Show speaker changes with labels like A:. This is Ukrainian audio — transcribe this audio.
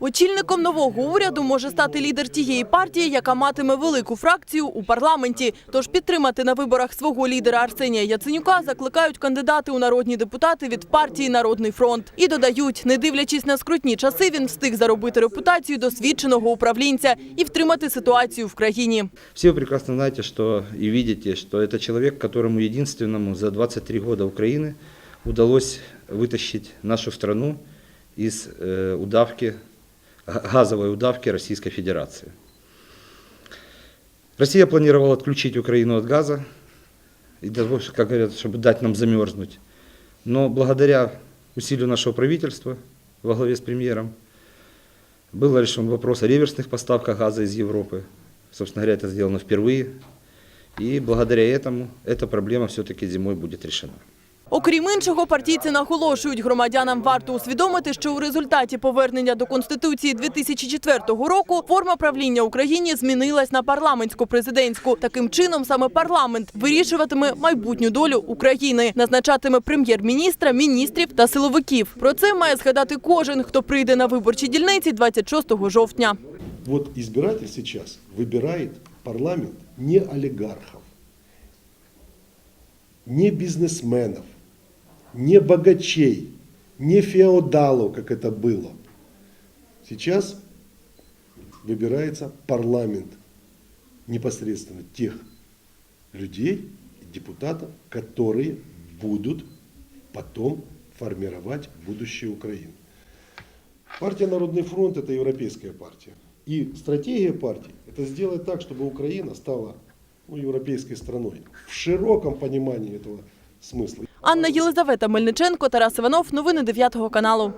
A: Очільником нового уряду може стати лідер тієї партії, яка матиме велику фракцію у парламенті. Тож підтримати на виборах свого лідера Арсенія Яценюка закликають кандидати у народні депутати від партії Народний фронт. І додають, не дивлячись на скрутні часи, він встиг заробити репутацію досвідченого управлінця і втримати ситуацію в країні.
B: Все вы прекрасно знаете, что и видите, что это человек, которому единственному за 23 года Украины удалось вытащить нашу страну из э, удавки, га- Газовой удавки Российской Федерации. Россия планировала отключить Украину от газа, и, того, что, как говорят, чтобы дать нам замерзнуть. Но благодаря усилию нашего правительства во главе с премьером был решен вопрос о реверсных поставках газа из Европы. Собственно говоря, это сделано впервые. И благодаря этому эта проблема все-таки зимой будет решена.
A: Окрім іншого, партійці наголошують, громадянам варто усвідомити, що у результаті повернення до Конституції 2004 року форма правління Україні змінилась на парламентсько-президентську. Таким чином, саме парламент вирішуватиме майбутню долю України, назначатиме прем'єр-міністра, міністрів та силовиків. Про це має згадати кожен, хто прийде на виборчі дільниці 26 жовтня.
C: Вот избиратель сейчас выбирает парламент не олигархов, не бизнесменов, не богачей, не феодалов, как это было. Сейчас выбирается парламент непосредственно тех людей, депутатов, которые будут потом формировать будущее Украины. Партия Народный фронт – это европейская партия. И стратегия партии – это сделать так, чтобы Украина стала ну, европейской страной. В широком понимании этого смысла.
A: Анна Єлизавета Мельниченко, Тарас Іванов. Новини 9 каналу.